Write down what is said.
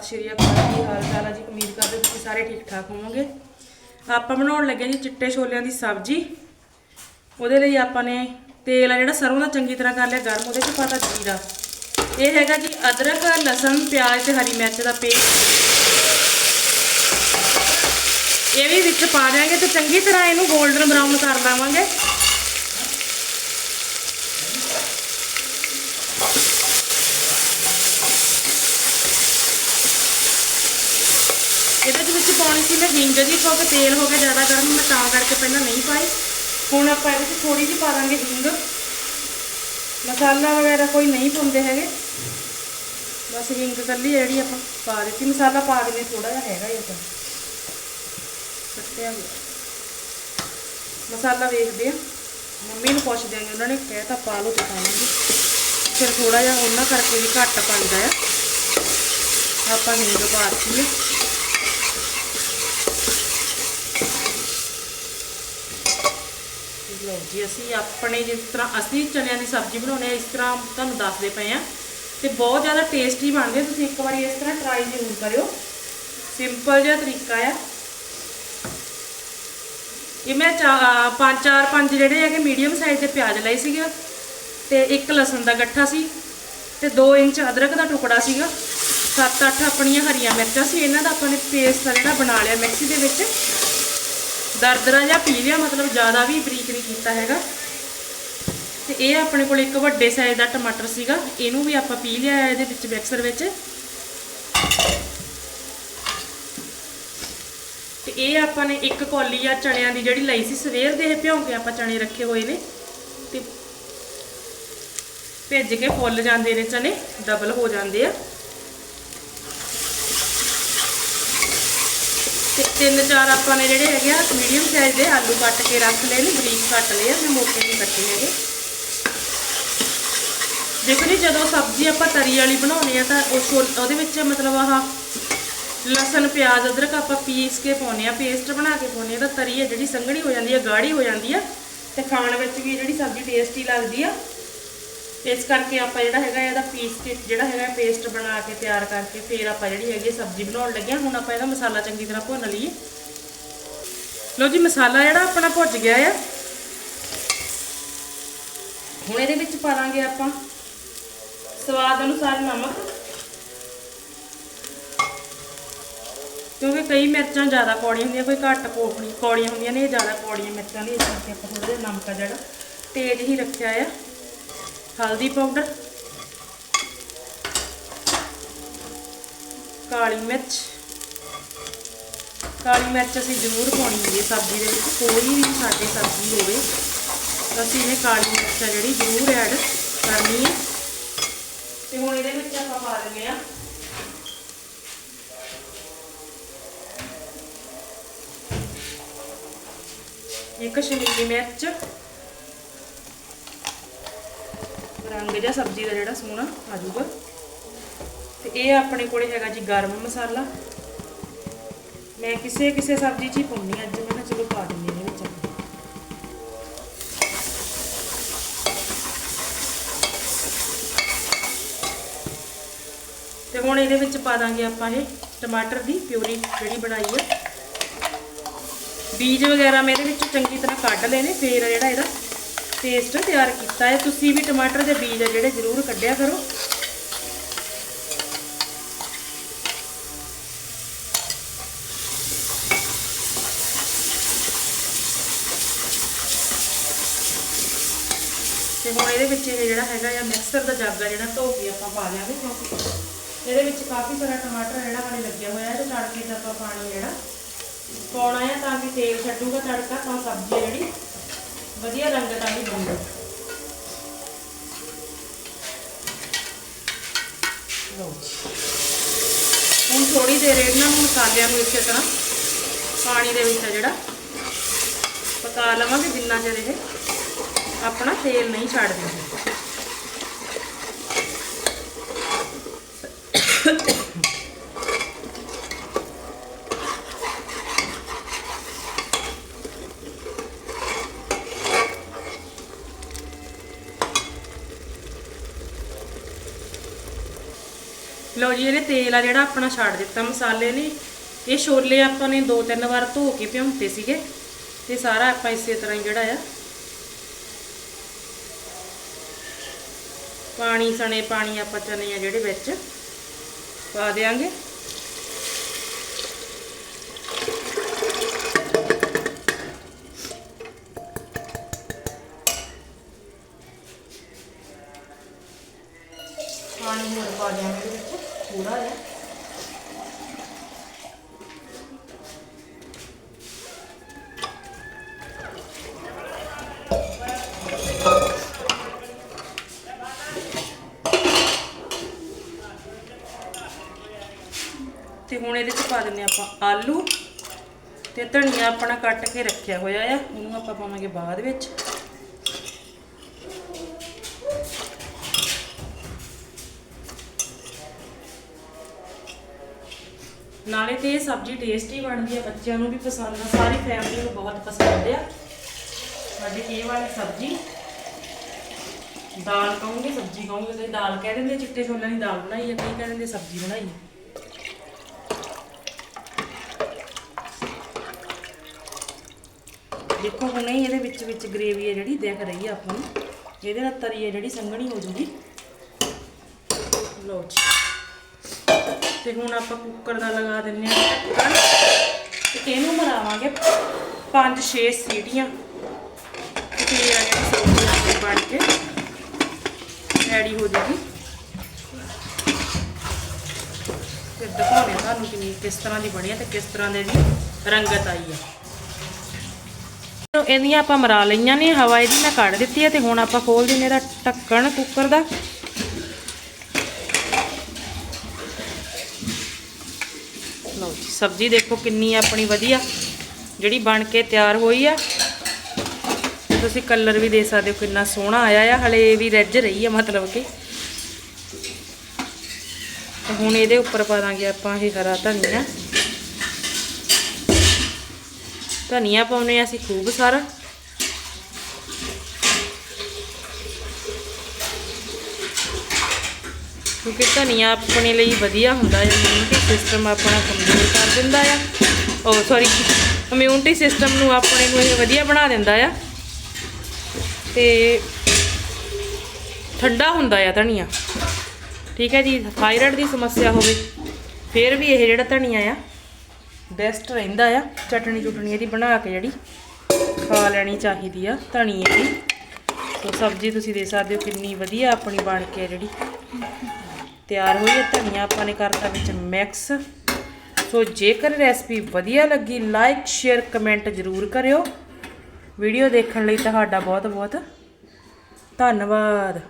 ਸਤਿ ਸ਼੍ਰੀ ਅਕਾਲ ਕੀ ਹਾਲ ਚਾਲ ਹੈ ਜੀ? ਉਮੀਦ ਕਰਦੇ ਤੁਸੀਂ ਸਾਰੇ ਠੀਕ ਠਾਕ ਹੋਵੋਗੇ। ਆਪਾਂ ਬਣਾਉਣ ਲੱਗੇ ਜੀ ਚਿੱਟੇ ਛੋਲਿਆਂ ਦੀ ਸਬਜ਼ੀ। ਉਹਦੇ ਲਈ ਆਪਾਂ ਨੇ ਤੇਲ ਆ ਜਿਹੜਾ ਸਰੋਂ ਦਾ ਚੰਗੀ ਤਰ੍ਹਾਂ ਕਰ ਲਿਆ, ਗਰਮ ਉਹਦੇ 'ਚ ਪਾਤਾ ਜੀਰਾ। ਇਹ ਹੈਗਾ ਜੀ ਅਦਰਕ, ਲਸਣ, ਪਿਆਜ਼ ਤੇ ਹਰੀ ਮਿਰਚ ਦਾ ਪੇਸਟ। ਇਹ ਵੀ ਵਿੱਚ ਪਾ ਦਿਆਂਗੇ ਤੇ ਚੰਗੀ ਤਰ੍ਹਾਂ ਇਹਨੂੰ 골ਡਨ ਬਰਾਊਨ ਕਰ ਲਾਵਾਂਗੇ। ਇਹਦੇ ਦੇ ਵਿੱਚ ਪਾਉਣੀ ਸੀ ਮੈਂ ਹਿੰਗ ਜੀ, ਕਿਉਂਕਿ ਤੇਲ ਹੋ ਗਿਆ ਜ਼ਿਆਦਾ ਗਰਮ, ਮੈਂ ਤਾਂ ਕਰਕੇ ਪਹਿਲਾਂ ਨਹੀਂ ਪਾਈ। ਹੁਣ ਆਪਾਂ ਇਹਦੇ ਵਿੱਚ ਥੋੜੀ ਜਿਹੀ ਪਾ ਦਾਂਗੇ ਹਿੰਗ। ਮਸਾਲਾ ਵਗੈਰਾ ਕੋਈ ਨਹੀਂ ਪਾਉਂਦੇ ਹੈਗੇ। ਬਸ ਹਿੰਗ ਕੱਲੀ ਜਿਹੜੀ ਆਪਾਂ ਪਾ ਦਿੱਤੀ। ਮਸਾਲਾ ਪਾ ਦੇਵੇ ਥੋੜਾ ਜਿਹਾ ਹੈਗਾ ਹੀ ਆਪਾਂ ਸੱਟਿਆ ਮਸਾਲਾ ਵੇਖਦੇ ਆ ਮੰਮੀ ਨੂੰ ਪੁੱਛ ਦਿਆਂਗੇ ਉਹਨਾਂ ਨੇ ਕਹਿਤਾ ਪਾ ਲਓ ਤੇ ਪਾਵਾਂਗੇ ਫਿਰ ਥੋੜਾ ਜਿਹਾ ਉਹਨਾਂ ਕਰਕੇ ਵੀ ਘੱਟ ਪੈਂਦਾ ਆ। ਆਪਾਂ ਹਿੰਗ ਪਾ ਦਿੱਤੀ ਹੈ ਲਓ ਜੀ, ਅਸੀਂ ਆਪਣੇ ਜਿਸ ਤਰ੍ਹਾਂ, ਅਸੀਂ ਚਨਿਆਂ ਦੀ ਸਬਜ਼ੀ ਬਣਾਉਂਦੇ ਆ ਇਸ ਤਰ੍ਹਾਂ ਤੁਹਾਨੂੰ ਦੱਸਦੇ ਪਏ ਆ ਤੇ ਬਹੁਤ ਜ਼ਿਆਦਾ ਟੇਸਟੀ ਬਣਦੇ ਆ। ਤੁਸੀਂ ਇੱਕ ਵਾਰੀ ਇਸ ਤਰ੍ਹਾਂ ਟਰਾਈ ਜ਼ਰੂਰ ਕਰਿਓ। ਸਿੰਪਲ ਜਿਹਾ ਤਰੀਕਾ ਆ। ਇਹ ਮੈਂ ਚਾ- ਪੰਜ, ਚਾਰ, ਪੰਜ ਜਿਹੜੇ ਹੈਗੇ ਮੀਡੀਅਮ ਸਾਈਜ਼ ਦੇ ਪਿਆਜ਼ ਲਏ ਸੀਗੇ। ਤੇ ਇੱਕ ਲਸਣ ਦਾ ਗੱਠਾ ਸੀ ਤੇ 2 ਇੰਚ ਅਦਰਕ ਦਾ ਟੁਕੜਾ ਸੀਗਾ। 7-8 ਆਪਣੀਆਂ ਹਰੀਆਂ ਮਿਰਚਾਂ ਸੀ। ਇਹਨਾਂ ਦਾ ਆਪਾਂ ਨੇ ਪੇਸਟ ਜਿਹੜਾ ਬਣਾ ਲਿਆ ਮਿਕਸੀ ਦੇ ਵਿੱਚ। ਦਰਦਰਾ ਜਾਂ ਪੀ ਲਿਆ, ਮਤਲਬ ਜ਼ਿਆਦਾ ਵੀ ਬਰੀਕ ਨਹੀਂ ਕੀਤਾ ਹੈਗਾ। ਤੇ ਇਹ ਆਪਣੇ ਕੋਲ ਇੱਕ ਵੱਡੇ ਸਾਈਜ਼ ਦਾ ਟਮਾਟਰ ਸੀਗਾ, ਇਹਨੂੰ ਵੀ ਆਪਾਂ ਪੀ ਲਿਆ ਇਹਦੇ ਵਿੱਚ ਮਿਕਸਰ ਵਿੱਚ। ਤੇ ਇਹ ਆਪਾਂ ਨੇ ਇੱਕ ਕੌਲੀ ਆ ਚਣਿਆਂ ਦੀ ਜਿਹੜੀ ਲਈ ਸੀ, ਸਵੇਰ ਦੇ ਇਹ ਭਿਉਂ ਕੇ ਆਪਾਂ ਚਣੇ ਰੱਖੇ ਹੋਏ ਨੇ। ਤੇ ਭਿੱਜ ਕੇ ਫੁੱਲ ਜਾਂਦੇ ਨੇ ਚਣੇ ਡਬਲ ਹੋ ਜਾਂਦੇ ਆ। ਤਿੰਨ ਚਾਰ ਆਪਾਂ ਨੇ ਜਿਹੜੇ ਹੈਗੇ ਆ ਮੀਡੀਅਮ ਸਾਈਜ਼ ਦੇ ਆਲੂ ਕੱਟ ਕੇ ਰੱਖ ਲਏ ਨੇ, ਬਰੀਕ ਕੱਟ ਲਏ ਆ ਮੈਂ ਮੋਟੇ ਨਹੀਂ ਕੱਟੇ ਹੈਗੇ। ਦੇਖੋ ਜੀ, ਜਦੋਂ ਸਬਜ਼ੀ ਆਪਾਂ ਤਰੀ ਵਾਲੀ ਬਣਾਉਣੀ ਆ, ਤਾਂ ਉਹ ਉਹਦੇ ਵਿੱਚ ਮਤਲਬ ਆਹ ਲਸਣ, ਪਿਆਜ਼, ਅਦਰਕ ਆਪਾਂ ਪੀਸ ਕੇ ਪਾਉਨੇ ਆ ਪੇਸਟ ਬਣਾ ਕੇ ਪਾਉਨੇ ਆ, ਤਾਂ ਤਰੀ ਆ ਜਿਹੜੀ ਸੰਘਣੀ ਹੋ ਜਾਂਦੀ ਆ ਗਾੜੀ ਹੋ ਜਾਂਦੀ ਆ, ਤੇ ਖਾਣ ਵਿੱਚ ਵੀ ਜਿਹੜੀ ਸਬਜ਼ੀ ਟੇਸਟੀ ਲੱਗਦੀ ਆ ਇਸ ਕਰਕੇ ਆਪਾਂ ਜਿਹੜਾ ਹੈਗਾ ਇਹਦਾ ਪੀਸ ਕੇ ਜਿਹੜਾ ਹੈਗਾ ਪੇਸਟ ਬਣਾ ਕੇ ਤਿਆਰ ਕਰਕੇ ਫਿਰ ਆਪਾਂ ਜਿਹੜੀ ਹੈਗੀ ਸਬਜ਼ੀ ਬਣਾਉਣ ਲੱਗੇ ਹੁਣ ਆਪਾਂ ਇਹਦਾ ਮਸਾਲਾ ਚੰਗੀ ਤਰ੍ਹਾਂ ਭੁੰਨ ਲਈਏ। ਲਓ ਜੀ, ਮਸਾਲਾ ਜਿਹੜਾ ਆਪਣਾ ਭੁੱਜ ਗਿਆ ਆ। ਹੁਣ ਇਹਦੇ ਵਿੱਚ ਪਾ ਦਾਂਗੇ ਆਪਾਂ ਸਵਾਦ ਅਨੁਸਾਰ ਨਮਕ। ਕਿਉਂਕਿ ਕਈ ਮਿਰਚਾਂ ਜ਼ਿਆਦਾ ਕੌੜੀਆਂ ਹੁੰਦੀਆਂ, ਕੋਈ ਘੱਟ ਕੋਖਣੀ ਕੌੜੀਆਂ ਹੁੰਦੀਆਂ ਨੇ, ਇਹ ਜ਼ਿਆਦਾ ਕੌੜੀਆਂ ਮਿਰਚਾਂ ਨੇ, ਇਸ ਕਰਕੇ ਆਪਾਂ ਥੋੜਾ ਜਿਹਾ ਨਮਕ ਆ ਜਿਹੜਾ ਤੇਜ਼ ਹੀ ਰੱਖਿਆ ਆ। ਹਲਦੀ ਪਾਊਡਰ ਕਾਲੀ ਮਿਰਚ ਕਾਲੀ ਮਿਰਚ ਅਸੀਂ ਜ਼ਰੂਰ ਪਾਉਣੀ ਹੁੰਦੀ ਹੈ ਸਬਜ਼ੀ ਦੇ ਵਿੱਚ, ਕੋਈ ਵੀ ਸਾਡੇ ਸਬਜ਼ੀ ਹੋਵੇ ਅਸੀਂ ਇਹ ਕਾਲੀ ਮਿਰਚ ਆ ਜਿਹੜੀ ਜ਼ਰੂਰ ਐਡ ਕਰਨੀ ਹੈ। ਤੇ ਹੁਣ ਇਹਦੇ ਵਿੱਚ ਆਪਾਂ ਪਾ ਦਿੰਦੇ ਆ ਇੱਕ ਕਸ਼ਮੀਰੀ ਮਿਰਚ ਰੰਗ ਜਿਹਾ ਸਬਜ਼ੀ ਦਾ ਜਿਹੜਾ ਸੋਹਣਾ ਆ ਜਾਊਗਾ ਤੇ ਇਹ ਆਪਣੇ ਕੋਲੇ ਹੈਗਾ ਜੀ ਗਰਮ ਮਸਾਲਾ। ਮੈਂ ਕਿਸੇ ਕਿਸੇ ਸਬਜ਼ੀ 'ਚ ਹੀ ਪਾਉਂਦੀ ਹਾਂ, ਅੱਜ ਮੈਂ ਕਿਹਾ ਚਲੋ ਪਾ ਦਿੰਦੀ ਇਹਦੇ ਵਿੱਚ। ਤੇ ਹੁਣ ਇਹਦੇ ਵਿੱਚ ਪਾ ਦਾਂਗੇ ਆਪਾਂ ਇਹ ਟਮਾਟਰ ਦੀ ਪਿਊਰੀ ਜਿਹੜੀ ਬਣਾਈ ਹੈ ਬੀਜ ਵਗੈਰਾ ਮੈਂ ਇਹਦੇ ਵਿੱਚ ਚੰਗੀ ਤਰ੍ਹਾਂ ਕੱਢ ਲੈਣੇ ਨੇ, ਫੇਰ ਜਿਹੜਾ ਇਹਦਾ ਪੇਸਟ ਤਿਆਰ ਕੀਤਾ ਹੈ। ਤੁਸੀਂ ਵੀ ਟਮਾਟਰ ਦੇ ਬੀਜ ਆ ਜਿਹੜੇ ਜ਼ਰੂਰ ਕੱਢਿਆ ਕਰੋ। ਤੇ ਹੁਣ ਇਹਦੇ ਵਿੱਚ ਇਹ ਜਿਹੜਾ ਹੈਗਾ ਆ ਮਿਕਸਰ ਦਾ ਜੱਗ ਆ ਜਿਹੜਾ ਧੋ ਕੇ ਆਪਾਂ ਪਾ ਦਿਆਂਗੇ ਕਿਉਂਕਿ ਇਹਦੇ ਵਿੱਚ ਕਾਫੀ ਸਾਰਾ ਟਮਾਟਰ ਜਿਹੜਾ ਵਾਲੇ ਲੱਗਿਆ ਹੋਇਆ ਹੈ ਤੇ ਤੜਕੇ 'ਚ ਆਪਾਂ ਪਾਣੀ ਜਿਹੜਾ ਪਾਉਣਾ ਹੈ ਤਾਂ ਕਿ ਤੇਲ ਛੱਡੂਗਾ ਤੜਕਾ, ਤਾਂ ਸਬਜ਼ੀ ਜਿਹੜੀ ਵਧੀਆ ਰੰਗ ਦਾ ਵੀ ਬਣੂ ਲਓ ਜੀ। ਹੁਣ ਥੋੜੀ ਦੇਰ ਇਹਨਾਂ ਨੂੰ ਮਸਾਲਿਆਂ ਨੂੰ ਇਸੇ ਤਰ੍ਹਾਂ ਪਾਣੀ ਦੇ ਵਿੱਚ ਜਿਹੜਾ। ਪਕਾ ਲਵਾਂਗੇ ਜਿੰਨਾ ਚਿਰ ਇਹ ਆਪਣਾ ਤੇਲ ਨਹੀਂ ਛੱਡਦੇ। ਲਓ ਜੀ ਇਹਨੇ ਤੇਲ ਆ ਜਿਹੜਾ ਆਪਣਾ ਛੱਡ ਦਿੱਤਾ, ਮਸਾਲੇ ਨੇ। ਇਹ ਛੋਲੇ ਆਪਾਂ ਨੇ ਦੋ ਤਿੰਨ ਵਾਰ ਧੋ ਕੇ ਭਿਉਂਤੇ ਸੀਗੇ, ਤੇ ਸਾਰਾ ਆਪਾਂ ਇਸੇ ਤਰ੍ਹਾਂ ਹੀ ਜਿਹੜਾ ਆ। ਪਾਣੀ, ਸਣੇ ਪਾਣੀ ਆਪਾਂ ਚਨੇ ਆ ਜਿਹੜੇ ਵਿੱਚ, ਪਾ ਦੇਾਂਗੇ ਪਾਣੀ ਹੋਰ ਪਾ ਦਿਆਂਗੇ। ਵਿੱਚ ਥੋੜਾ ਜਿਹਾ ਤੇ ਹੁਣ ਇਹਦੇ ਚ ਪਾ ਦਿੰਨੇ ਆਪਾਂ ਆਲੂ ਤੇ ਧਨੀਆ ਆਪਣਾ ਕੱਟ ਕੇ ਰੱਖਿਆ ਹੋਇਆ ਆ, ਉਹਨੂੰ ਆਪਾਂ ਪਾਵਾਂਗੇ ਬਾਅਦ ਵਿੱਚ। ਨਾਲੇ ਤੇ ਇਹ ਸਬਜ਼ੀ ਟੇਸਟੀ ਬਣਦੀ ਆ, ਬੱਚਿਆਂ ਨੂੰ ਵੀ ਪਸੰਦ ਆ, ਸਾਰੀ ਫੈਮਿਲੀ ਨੂੰ ਬਹੁਤ ਪਸੰਦ ਆ। ਸਾਡੀ ਇਹ ਵਾਲੀ ਸਬਜ਼ੀ, ਦਾਲ ਕਹੋਗੇ, ਸਬਜ਼ੀ ਕਹੂੰਗੀ ਤੇ ਦਾਲ ਕਹਿ ਦਿੰਦੇ, ਚਿੱਟੇ ਛੋਲਿਆਂ ਦੀ ਦਾਲ ਬਣਾਈ ਆ ਕਈ ਕਹਿ ਦਿੰਦੇ, ਸਬਜ਼ੀ ਬਣਾਈ ਆ। ਦੇਖੋ ਹੁਣੇ ਹੀ ਇਹਦੇ ਵਿੱਚ ਵਿੱਚ ਗ੍ਰੇਵੀ ਹੈ ਜਿਹੜੀ, ਦਿਖ ਰਹੀ ਆ ਆਪਾਂ ਨੂੰ ਇਹਦੇ ਨਾਲ ਤਰੀ ਹੈ ਜਿਹੜੀ, ਸੰਘਣੀ ਹੋ ਜੂਗੀ। ਲਓ ਜੀ। ਤੇ ਹੁਣ ਆਪਾਂ ਕੁੱਕਰ ਦਾ ਲਗਾ ਦਿੰਨੇ ਆ ਢੱਕਣ ਤੇ ਇਹਨੂੰ ਮਰਾਵਾਂਗੇ 5-6 ਸੀਟੀਆਂ। ਤੇ ਫਿਰ ਆ ਜਿਹੜੀ ਸਬਜ਼ੀ ਆਪਣੀ ਬਣ ਕੇ। ਰੈਡੀ ਹੋ ਜੂਗੀ। ਤੇ ਦਿਖਾਉਣੇ ਤੁਹਾਨੂੰ ਕਿ ਕਿਸ ਤਰ੍ਹਾਂ ਦੀ ਬਣੀ ਹੈ ਤੇ ਕਿਸ ਤਰ੍ਹਾਂ ਦੇ ਦੀ ਰੰਗਤ ਆਈ ਹੈ ਇਹਦੀਆਂ ਆਪਾਂ ਮਰਾ ਲਈਆਂ ਨੇ, ਹਵਾ ਇਹਦੀ ਮੈਂ ਕੱਢ ਦਿੱਤੀ ਹੈ ਤੇ ਹੁਣ ਆਪਾਂ ਖੋਲ ਦਿੰਨੇ ਇਹਦਾ ਢੱਕਣ ਕੁੱਕਰ ਦਾ। ਲਓ ਜੀ, ਸਬਜ਼ੀ ਦੇਖੋ ਕਿੰਨੀ ਆਪਣੀ ਵਧੀਆ, ਜਿਹੜੀ ਬਣ ਕੇ ਤਿਆਰ ਹੋਈ ਆ। ਤੁਸੀਂ ਕਲਰ ਵੀ ਦੇ ਸਕਦੇ ਹੋ, ਕਿੰਨਾ ਸੋਹਣਾ ਆਇਆ ਆ, ਹਲੇ ਇਹ ਵੀ ਰੱਜ ਰਹੀ ਆ, ਮਤਲਬ ਕਿ। ਤੇ ਹੁਣ ਇਹਦੇ ਉੱਪਰ ਪਾ ਦਾਂਗੇ ਆਪਾਂ ਇਹ ਹਰਾ ਧਨੀਆ। ਧਨੀਆ ਪਾਉਨੇ ਆ ਅਸੀਂ ਖੂਬ ਸਾਰਾ। ਕਿਉਂਕਿ ਧਨੀਆ ਆਪਣੇ ਲਈ ਵਧੀਆ ਹੁੰਦਾ ਹੈ ਇਮਿਊਨਿਟੀ ਸਿਸਟਮ ਆਪਣਾ ਕਮਜ਼ੋਰ ਕਰ ਦਿੰਦਾ ਆ। ਉਹ ਸੌਰੀ ਇਮਿਊਨਿਟੀ ਸਿਸਟਮ ਨੂੰ ਆਪਣੇ ਨੂੰ ਇਹ ਵਧੀਆ ਬਣਾ ਦਿੰਦਾ ਆ। ਤੇ ਠੰਡਾ ਹੁੰਦਾ ਆ ਧਨੀਆ। ਠੀਕ ਹੈ ਜੀ ਥਾਇਰਾਇਡ ਦੀ ਸਮੱਸਿਆ ਹੋਵੇ, ਫਿਰ ਵੀ ਇਹ ਜਿਹੜਾ ਧਨੀਆ ਆ ਬੈਸਟ ਰਹਿੰਦਾ ਆ। ਚਟਣੀ ਚੁਟਣੀ ਇਹਦੀ ਬਣਾ ਕੇ ਜਿਹੜੀ ਖਾ ਲੈਣੀ ਚਾਹੀਦੀ ਆ ਧਨੀਏ ਦੀ। ਸੋ ਸਬਜ਼ੀ ਤੁਸੀਂ ਦੇ ਸਕਦੇ ਹੋ, ਕਿੰਨੀ ਵਧੀਆ ਆਪਣੀ ਬਣ ਕੇ ਜਿਹੜੀ। ਤਿਆਰ ਹੋਈ ਹੈ, ਧਨੀਆ ਆਪਾਂ ਨੇ ਕਰਤਾ ਵਿੱਚ ਮਿਕਸ ਸੋ ਜੇਕਰ ਰੈਸਪੀ ਵਧੀਆ ਲੱਗੀ ਲਾਈਕ ਸ਼ੇਅਰ ਕਮੈਂਟ ਜ਼ਰੂਰ ਕਰਿਓ। ਵੀਡੀਓ ਦੇਖਣ ਲਈ ਤੁਹਾਡਾ ਬਹੁਤ ਬਹੁਤ ਧੰਨਵਾਦ।